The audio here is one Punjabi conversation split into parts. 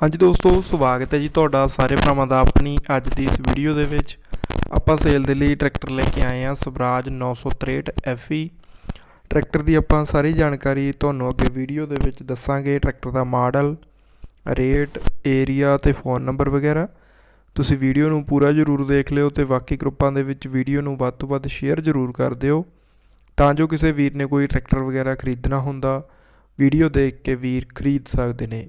ਹਾਂਜੀ ਦੋਸਤੋ, ਸਵਾਗਤ ਹੈ ਜੀ ਤੁਹਾਡਾ ਸਾਰੇ ਭਰਾਵਾਂ ਦਾ ਆਪਣੀ ਅੱਜ ਦੀ ਇਸ ਵੀਡੀਓ ਦੇ ਵਿੱਚ। ਆਪਾਂ ਸੇਲ ਦੇ ਲਈ ਟਰੈਕਟਰ ਲੈ ਕੇ ਆਏ ਹਾਂ, ਸਵਰਾਜ 963 FE ਟਰੈਕਟਰ ਦੀ ਆਪਾਂ ਸਾਰੀ ਜਾਣਕਾਰੀ ਤੁਹਾਨੂੰ ਅੱਗੇ ਵੀਡੀਓ ਦੇ ਵਿੱਚ ਦੱਸਾਂਗੇ। ਟਰੈਕਟਰ ਦਾ ਮਾਡਲ ਰੇਟ ਏਰੀਆ ਤੇ ਫੋਨ ਨੰਬਰ ਵਗੈਰਾ। ਤੁਸੀਂ ਵੀਡੀਓ ਨੂੰ ਪੂਰਾ ਜ਼ਰੂਰ ਦੇਖ ਲਿਓ ਤੇ ਬਾਕੀ ਗਰੁੱਪਾਂ ਦੇ ਵਿੱਚ ਵੀਡੀਓ ਨੂੰ ਵੱਧ ਤੋਂ ਵੱਧ ਸ਼ੇਅਰ ਜ਼ਰੂਰ ਕਰ ਦਿਓ। ਤਾਂ ਜੋ ਕਿਸੇ ਵੀਰ ਨੇ ਕੋਈ ਟਰੈਕਟਰ ਵਗੈਰਾ ਖਰੀਦਣਾ ਹੁੰਦਾ ਵੀਡੀਓ ਦੇਖ ਕੇ ਵੀਰ ਖਰੀਦ ਸਕਦੇ ਨੇ।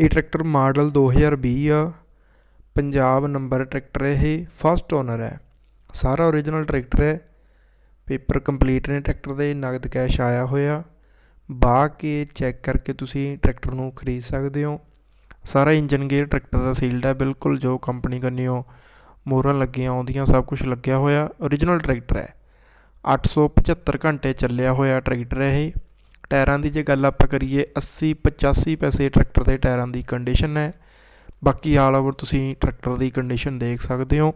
ਇਹ ਟਰੈਕਟਰ ਮਾਡਲ 2020 ਆ। ਪੰਜਾਬ ਨੰਬਰ ਟਰੈਕਟਰ ਇਹ ਫਸਟ ਓਨਰ ਹੈ। ਸਾਰਾ ਓਰੀਜਨਲ ਟਰੈਕਟਰ ਹੈ। ਪੇਪਰ ਕੰਪਲੀਟ ਨੇ ਟਰੈਕਟਰ ਦੇ, ਨਗਦ ਕੈਸ਼ ਆਇਆ ਹੋਇਆ। ਬਾ ਕੇ ਚੈੱਕ ਕਰਕੇ ਤੁਸੀਂ ਟਰੈਕਟਰ ਨੂੰ ਖਰੀਦ ਸਕਦੇ ਹੋ। ਸਾਰਾ ਇੰਜਨ ਗੇਅਰ ਟਰੈਕਟਰ ਦਾ ਸੀਲਡ ਹੈ ਬਿਲਕੁਲ, ਜੋ ਕੰਪਨੀ ਕੰਨਿਓ ਮੋਹਰਾਂ ਲੱਗੀਆਂ, ਆਉਂਦੀਆਂ, ਸਭ ਕੁਝ ਲੱਗਿਆ ਹੋਇਆ। ਓਰੀਜਨਲ ਟਰੈਕਟਰ ਹੈ। 875 ਘੰਟੇ ਚੱਲਿਆ ਹੋਇਆ ਟਰੈਕਟਰ ਹੈ ਇਹ। ਟਾਇਰਾਂ ਦੀ ਜੇ ਗੱਲ ਆਪਾਂ ਕਰੀਏ 80 85 ਪੈਸੇ ਟਰੈਕਟਰ ਦੇ ਟਾਇਰਾਂ ਦੀ ਕੰਡੀਸ਼ਨ ਹੈ। ਬਾਕੀ ਆਲ ਓਵਰ ਤੁਸੀਂ ਟਰੈਕਟਰ ਦੀ ਕੰਡੀਸ਼ਨ ਦੇਖ ਸਕਦੇ ਹੋ।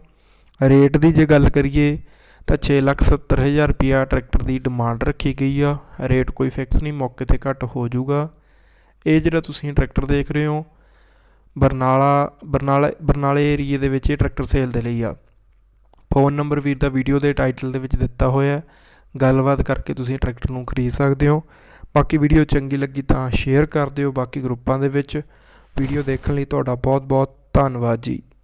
ਰੇਟ ਦੀ ਜੇ ਗੱਲ ਕਰੀਏ ਤਾਂ 6,70,000 ਰੁਪਿਆ ਟਰੈਕਟਰ ਦੀ ਡਿਮਾਂਡ ਰੱਖੀ ਗਈ ਆ। ਰੇਟ ਕੋਈ ਫਿਕਸ ਨਹੀਂ ਮੌਕੇ ਤੇ ਘੱਟ ਹੋ ਜਾਊਗਾ। ਇਹ ਜਿਹੜਾ ਤੁਸੀਂ ਟਰੈਕਟਰ ਦੇਖ ਰਹੇ ਹੋ ਬਰਨਾਲਾ ਬਰਨਾਲਾ ਬਰਨਾਲੇ ਏਰੀਏ ਦੇ ਵਿੱਚ ਇਹ ਟਰੈਕਟਰ ਸੇਲ ਦੇ ਲਈ ਆ। ਫੋਨ ਨੰਬਰ ਵੀਰ ਦਾ ਵੀਡੀਓ ਦੇ ਟਾਈਟਲ ਦੇ ਵਿੱਚ ਦਿੱਤਾ ਹੋਇਆ ਹੈ। ਗੱਲਬਾਤ ਕਰਕੇ ਤੁਸੀਂ ਟਰੈਕਟਰ ਨੂੰ ਖਰੀਦ ਸਕਦੇ ਹੋ। ਬਾਕੀ ਵੀਡੀਓ ਚੰਗੀ ਲੱਗੀ ਤਾਂ ਸ਼ੇਅਰ ਕਰ ਦਿਓ ਬਾਕੀ ਗਰੁੱਪਾਂ ਦੇ ਵਿੱਚ। ਵੀਡੀਓ ਦੇਖਣ ਲਈ ਤੁਹਾਡਾ ਬਹੁਤ ਬਹੁਤ ਧੰਨਵਾਦ ਜੀ।